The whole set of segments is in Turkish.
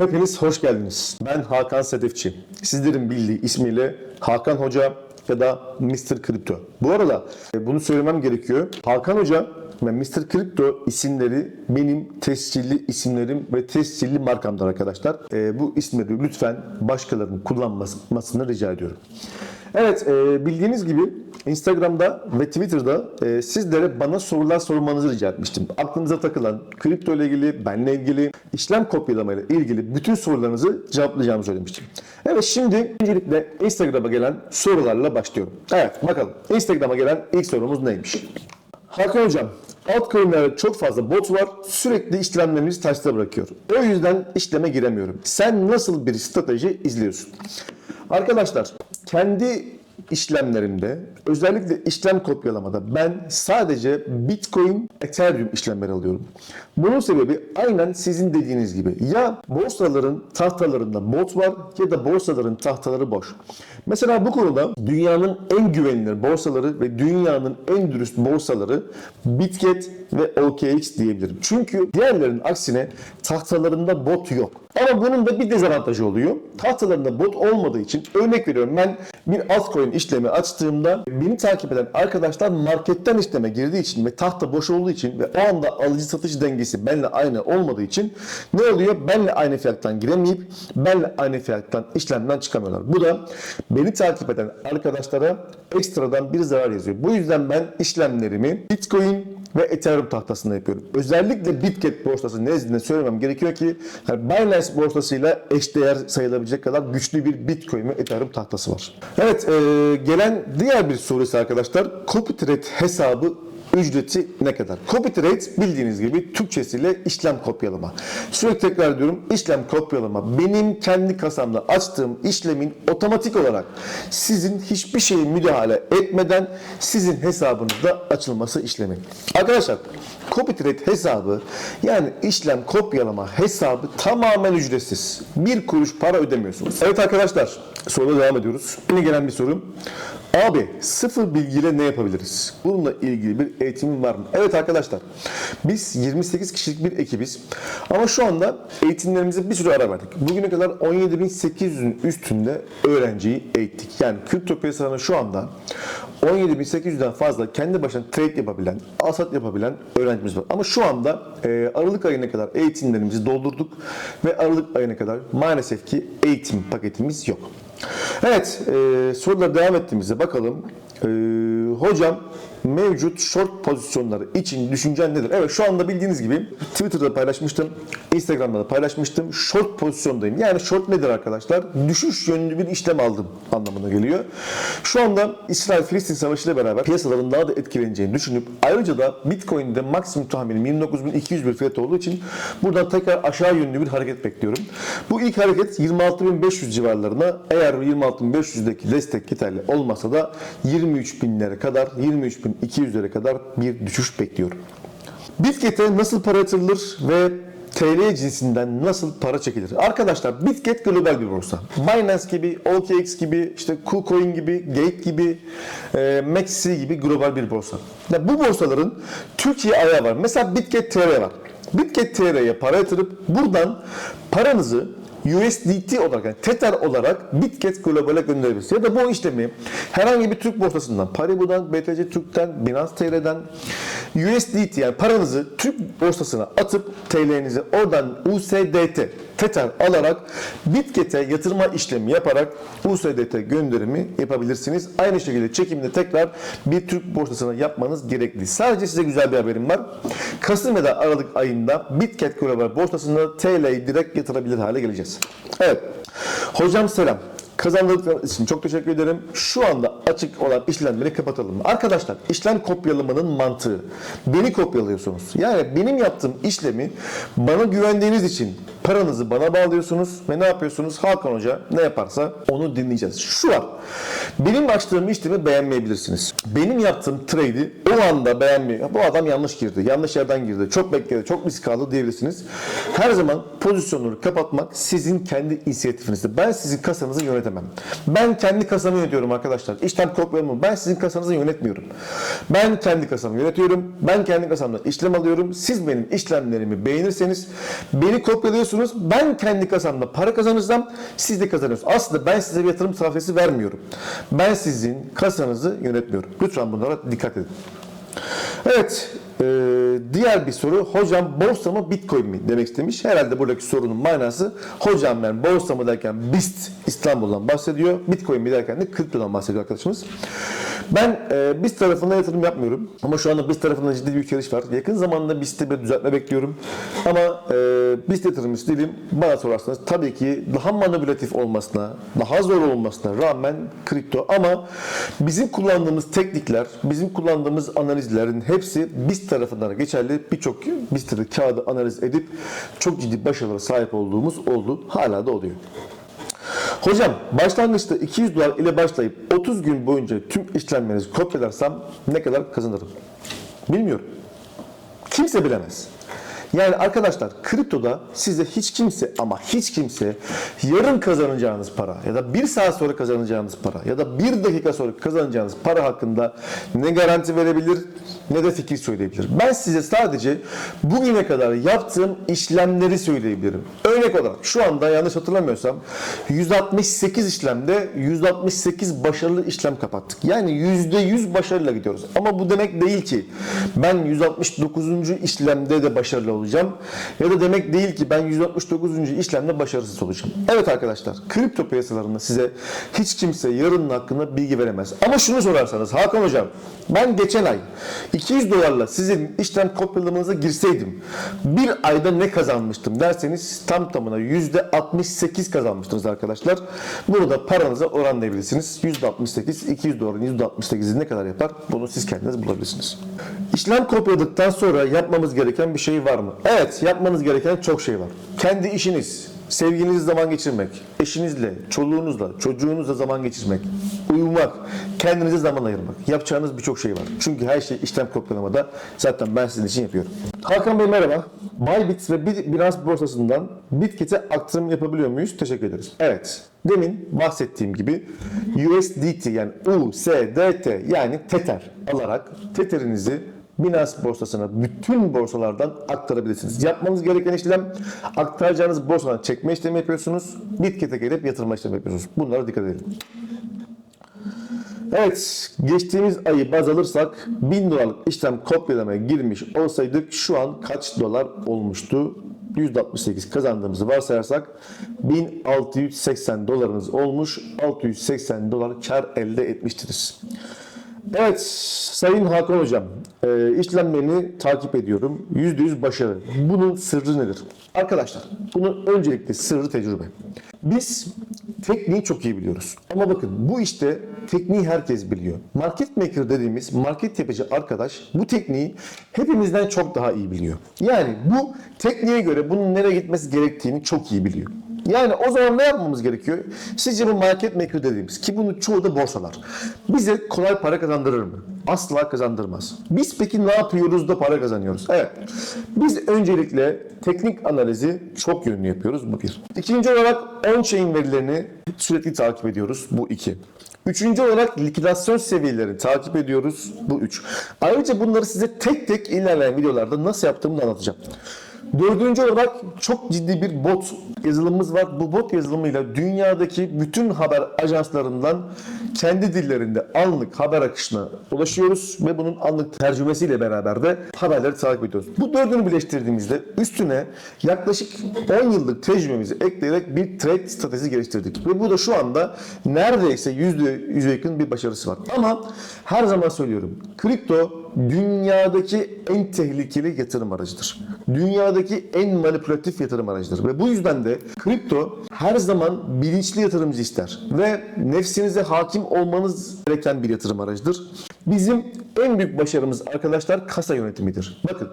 Hepiniz hoş geldiniz. Ben Hakan Sedefçi. Sizlerin bildiği ismiyle Hakan Hoca ya da Mr. Crypto. Bu arada e, bunu söylemem gerekiyor. Hakan Hoca ve Mr. Crypto isimleri benim tescilli isimlerim ve tescilli markamdır arkadaşlar. E, bu isimleri lütfen başkalarının kullanmasını rica ediyorum. Evet e, bildiğiniz gibi Instagram'da ve Twitter'da e, sizlere bana sorular sormanızı rica etmiştim. Aklınıza takılan kripto ile ilgili, benle ilgili, işlem kopyalama ile ilgili bütün sorularınızı cevaplayacağımı söylemiştim. Evet şimdi öncelikle Instagram'a gelen sorularla başlıyorum. Evet bakalım Instagram'a gelen ilk sorumuz neymiş? Hakan Hocam, altcoin'lerde çok fazla bot var. Sürekli işlemlerimizi taşta bırakıyor. O yüzden işleme giremiyorum. Sen nasıl bir strateji izliyorsun? Arkadaşlar, kendi işlemlerimde özellikle işlem kopyalamada ben sadece Bitcoin, Ethereum işlemleri alıyorum. Bunun sebebi aynen sizin dediğiniz gibi ya borsaların tahtalarında bot var ya da borsaların tahtaları boş. Mesela bu konuda dünyanın en güvenilir borsaları ve dünyanın en dürüst borsaları Bitget ve OKX diyebilirim. Çünkü diğerlerinin aksine tahtalarında bot yok. Ama bunun da bir dezavantajı oluyor. Tahtalarında bot olmadığı için örnek veriyorum ben bir altcoin işlemi açtığımda beni takip eden arkadaşlar marketten işleme girdiği için ve tahta boş olduğu için ve o anda alıcı satıcı dengesi benimle aynı olmadığı için ne oluyor? Benle aynı fiyattan giremeyip benle aynı fiyattan işlemden çıkamıyorlar. Bu da beni takip eden arkadaşlara ekstradan bir zarar yazıyor. Bu yüzden ben işlemlerimi Bitcoin ve Ethereum tahtasında yapıyorum. Özellikle Bitget borsası nezdinde söylemem gerekiyor ki Binance borsasıyla eşdeğer sayılabilecek kadar güçlü bir Bitcoin ve Ethereum tahtası var. Evet e, gelen diğer bir soru ise arkadaşlar CopyTrade hesabı ücreti ne kadar? CopyTrade bildiğiniz gibi Türkçesiyle işlem kopyalama. Sürekli tekrar ediyorum işlem kopyalama. Benim kendi kasamda açtığım işlemin otomatik olarak sizin hiçbir şeye müdahale etmeden sizin hesabınızda açılması işlemi. Arkadaşlar CopyTrade hesabı yani işlem kopyalama hesabı tamamen ücretsiz. Bir kuruş para ödemiyorsunuz. Evet arkadaşlar soruya devam ediyoruz. Yine gelen bir soru. Abi sıfır bilgiyle ne yapabiliriz? Bununla ilgili bir eğitimin var mı? Evet arkadaşlar biz 28 kişilik bir ekibiz ama şu anda eğitimlerimize bir sürü ara verdik. Bugüne kadar 17.800'ün üstünde öğrenciyi eğittik. Yani kripto piyasalarında şu anda 17.800'den fazla kendi başına trade yapabilen, alsat yapabilen öğrencimiz var. Ama şu anda e, Aralık ayına kadar eğitimlerimizi doldurduk ve Aralık ayına kadar maalesef ki eğitim paketimiz yok. Evet, e, sorulara devam ettiğimizde bakalım. E, hocam mevcut short pozisyonları için düşüncen nedir? Evet şu anda bildiğiniz gibi Twitter'da paylaşmıştım, Instagram'da da paylaşmıştım. Short pozisyondayım. Yani short nedir arkadaşlar? Düşüş yönlü bir işlem aldım anlamına geliyor. Şu anda İsrail-Filistin savaşı ile beraber piyasaların daha da etkileneceğini düşünüp ayrıca da Bitcoin'de maksimum tahminim 29.200 bir fiyat olduğu için buradan tekrar aşağı yönlü bir hareket bekliyorum. Bu ilk hareket 26.500 civarlarına eğer 26.500'deki destek yeterli olmasa da 23.000'lere kadar 23.200'lere kadar bir düşüş bekliyorum. Bitget'e nasıl para yatırılır ve TL cinsinden nasıl para çekilir? Arkadaşlar Bitget global bir borsa. Binance gibi, OKX gibi, işte KuCoin gibi, Gate gibi, e, Maxi gibi global bir borsa. Ya bu borsaların Türkiye ayağı var. Mesela Bitget TR var. Bitget TR'ye para yatırıp buradan paranızı USDT olarak yani Tether olarak Bitget Global'e gönderebilirsiniz. Ya da bu işlemi herhangi bir Türk borsasından, Paribu'dan, BTC Türk'ten, Binance TR'den USDT yani paranızı Türk borsasına atıp TL'nizi oradan USDT Tether alarak Bitget'e yatırma işlemi yaparak USDT gönderimi yapabilirsiniz. Aynı şekilde çekimini tekrar bir Türk borsasına yapmanız gerekli. Sadece size güzel bir haberim var. Kasım ya da Aralık ayında Bitget Global borsasında TL'yi direkt yatırabilir hale geleceğiz. Evet. Hocam selam. Kazandırdıklarınız için çok teşekkür ederim. Şu anda açık olan işlemleri kapatalım. Arkadaşlar işlem kopyalamanın mantığı. Beni kopyalıyorsunuz. Yani benim yaptığım işlemi bana güvendiğiniz için paranızı bana bağlıyorsunuz ve ne yapıyorsunuz? Hakan Hoca ne yaparsa onu dinleyeceğiz. Şu var. Benim açtığım işlemi beğenmeyebilirsiniz. Benim yaptığım trade'i o anda beğenmeyi, bu adam yanlış girdi, yanlış yerden girdi, çok bekledi, çok risk aldı diyebilirsiniz. Her zaman pozisyonları kapatmak sizin kendi inisiyatifinizde. Ben sizin kasanızı yönetemem. Ben kendi kasamı yönetiyorum arkadaşlar. İşte işlem kopyalama. Ben sizin kasanızı yönetmiyorum. Ben kendi kasamı yönetiyorum. Ben kendi kasamda işlem alıyorum. Siz benim işlemlerimi beğenirseniz beni kopyalıyorsunuz. Ben kendi kasamda para kazanırsam siz de kazanıyorsunuz. Aslında ben size bir yatırım tavsiyesi vermiyorum. Ben sizin kasanızı yönetmiyorum. Lütfen bunlara dikkat edin. Evet, e, diğer bir soru. Hocam borsa mı bitcoin mi demek istemiş. Herhalde buradaki sorunun manası hocam ben borsa mı derken BIST İstanbul'dan bahsediyor. Bitcoin mi derken de kriptodan bahsediyor arkadaşımız. Ben e, BIST tarafına yatırım yapmıyorum. Ama şu anda BIST tarafında ciddi bir yükseliş var. Yakın zamanda BIST'te bir düzeltme bekliyorum. Ama e, BIST yatırımcısı değilim. Bana sorarsanız tabii ki daha manipülatif olmasına, daha zor olmasına rağmen kripto ama bizim kullandığımız teknikler, bizim kullandığımız analizlerin hepsi BIST tarafından geçerli. Birçok BIST'te kağıdı analiz edip çok ciddi başarılara sahip olduğumuz oldu. Hala da oluyor. Hocam başlangıçta 200 dolar ile başlayıp 30 gün boyunca tüm işlemlerinizi kopyalarsam ne kadar kazanırım? Bilmiyorum. Kimse bilemez. Yani arkadaşlar kriptoda size hiç kimse ama hiç kimse yarın kazanacağınız para ya da bir saat sonra kazanacağınız para ya da bir dakika sonra kazanacağınız para hakkında ne garanti verebilir ne de fikir söyleyebilir. Ben size sadece bugüne kadar yaptığım işlemleri söyleyebilirim. Örnek olarak şu anda yanlış hatırlamıyorsam 168 işlemde 168 başarılı işlem kapattık. Yani %100 başarıyla gidiyoruz. Ama bu demek değil ki ben 169. işlemde de başarılı olacağım. Ya da demek değil ki ben 169. işlemde başarısız olacağım. Evet arkadaşlar kripto piyasalarında size hiç kimse yarının hakkında bilgi veremez. Ama şunu sorarsanız Hakan Hocam ben geçen ay 200 dolarla sizin işlem kopyalamanıza girseydim bir ayda ne kazanmıştım derseniz tam tamına %68 kazanmıştınız arkadaşlar. Bunu da paranıza oranlayabilirsiniz. %68, 200 doların %68'i ne kadar yapar? Bunu siz kendiniz bulabilirsiniz. İşlem kopyaladıktan sonra yapmamız gereken bir şey var mı? Evet, yapmanız gereken çok şey var. Kendi işiniz, sevgilinizle zaman geçirmek, eşinizle, çoluğunuzla, çocuğunuzla zaman geçirmek, uyumak, kendinize zaman ayırmak. Yapacağınız birçok şey var. Çünkü her şey işlem kopyalamada zaten ben sizin için yapıyorum. Hakan Bey merhaba. Bybit ve Bi- Binance borsasından Bitkit'e aktarım yapabiliyor muyuz? Teşekkür ederiz. Evet. Demin bahsettiğim gibi USDT yani USDT yani Tether alarak Tether'inizi Binance borsasına bütün borsalardan aktarabilirsiniz. Yapmanız gereken işlem aktaracağınız borsadan çekme işlemi yapıyorsunuz. Bitkit'e gelip yatırma işlemi yapıyorsunuz. Bunlara dikkat edin. Evet, geçtiğimiz ayı baz alırsak 1000 dolarlık işlem kopyalamaya girmiş olsaydık şu an kaç dolar olmuştu? %68 kazandığımızı varsayarsak 1680 dolarınız olmuş. 680 dolar kar elde etmiştiniz. Evet Sayın Hakan Hocam e, işlemlerini takip ediyorum. %100 başarı. Bunun sırrı nedir? Arkadaşlar bunun öncelikle sırrı tecrübe. Biz tekniği çok iyi biliyoruz. Ama bakın bu işte tekniği herkes biliyor. Market maker dediğimiz market yapıcı arkadaş bu tekniği hepimizden çok daha iyi biliyor. Yani bu tekniğe göre bunun nereye gitmesi gerektiğini çok iyi biliyor. Yani o zaman ne yapmamız gerekiyor? Sizce bu market maker dediğimiz ki bunu çoğu da borsalar. Bize kolay para kazandırır mı? Asla kazandırmaz. Biz peki ne yapıyoruz da para kazanıyoruz? Evet. Biz öncelikle teknik analizi çok yönlü yapıyoruz. Bu bir. İkinci olarak on-chain verilerini sürekli takip ediyoruz. Bu iki. Üçüncü olarak likidasyon seviyelerini takip ediyoruz. Bu üç. Ayrıca bunları size tek tek ilerleyen videolarda nasıl yaptığımı da anlatacağım. Dördüncü olarak çok ciddi bir bot yazılımımız var. Bu bot yazılımıyla dünyadaki bütün haber ajanslarından kendi dillerinde anlık haber akışına ulaşıyoruz ve bunun anlık tercümesiyle beraber de haberleri takip ediyoruz. Bu dördünü birleştirdiğimizde üstüne yaklaşık 10 yıllık tecrübemizi ekleyerek bir trade stratejisi geliştirdik. Ve bu da şu anda neredeyse %100'e yakın bir başarısı var. Ama her zaman söylüyorum. Kripto dünyadaki en tehlikeli yatırım aracıdır. Dünyadaki en manipülatif yatırım aracıdır. Ve bu yüzden de kripto her zaman bilinçli yatırımcı ister. Ve nefsinize hakim olmanız gereken bir yatırım aracıdır. Bizim en büyük başarımız arkadaşlar kasa yönetimidir. Bakın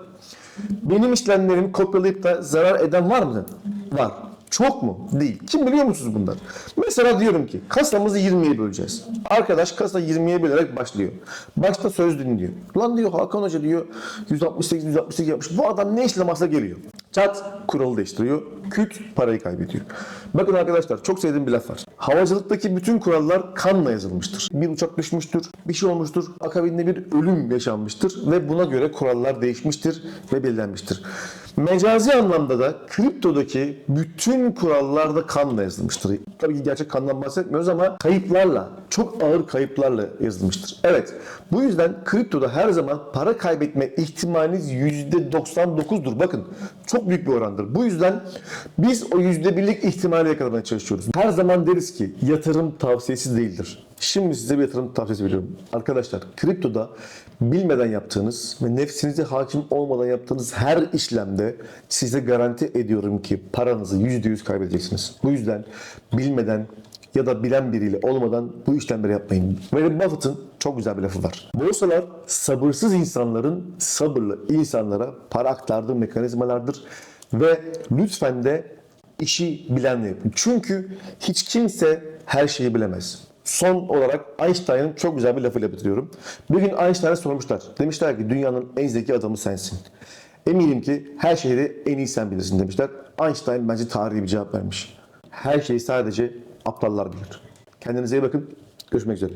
benim işlemlerimi kopyalayıp da zarar eden var mı? Var. Çok mu? Değil. Kim biliyor musunuz bunlar? Mesela diyorum ki kasamızı 20'ye böleceğiz. Arkadaş kasa 20'ye bölerek başlıyor. Başta söz dinliyor. Lan diyor Hakan Hoca diyor 168 168 yapmış. Bu adam ne işle masa geliyor. Çat kuralı değiştiriyor. Küt parayı kaybediyor. Bakın arkadaşlar çok sevdiğim bir laf var. Havacılıktaki bütün kurallar kanla yazılmıştır. Bir uçak düşmüştür, bir şey olmuştur, akabinde bir ölüm yaşanmıştır ve buna göre kurallar değişmiştir ve belirlenmiştir. Mecazi anlamda da kriptodaki bütün kurallar da kanla yazılmıştır. Tabii ki gerçek kandan bahsetmiyoruz ama kayıplarla, çok ağır kayıplarla yazılmıştır. Evet, bu yüzden kriptoda her zaman para kaybetme ihtimaliniz %99'dur. Bakın, çok büyük bir orandır. Bu yüzden biz o %1'lik ihtimali yakalamaya çalışıyoruz. Her zaman deriz ki yatırım tavsiyesi değildir. Şimdi size bir yatırım tavsiyesi veriyorum. Arkadaşlar kriptoda bilmeden yaptığınız ve nefsinize hakim olmadan yaptığınız her işlemde size garanti ediyorum ki paranızı %100 kaybedeceksiniz. Bu yüzden bilmeden ya da bilen biriyle olmadan bu işlemleri yapmayın. Warren Buffett'ın çok güzel bir lafı var. Borsalar sabırsız insanların sabırlı insanlara para aktardığı mekanizmalardır ve lütfen de işi bilenle yapın. Çünkü hiç kimse her şeyi bilemez. Son olarak Einstein'ın çok güzel bir lafıyla bitiriyorum. Bir gün Einstein'a sormuşlar. Demişler ki dünyanın en zeki adamı sensin. Eminim ki her şeyi en iyi sen bilirsin demişler. Einstein bence tarihi bir cevap vermiş. Her şeyi sadece aptallar bilir. Kendinize iyi bakın. Görüşmek üzere.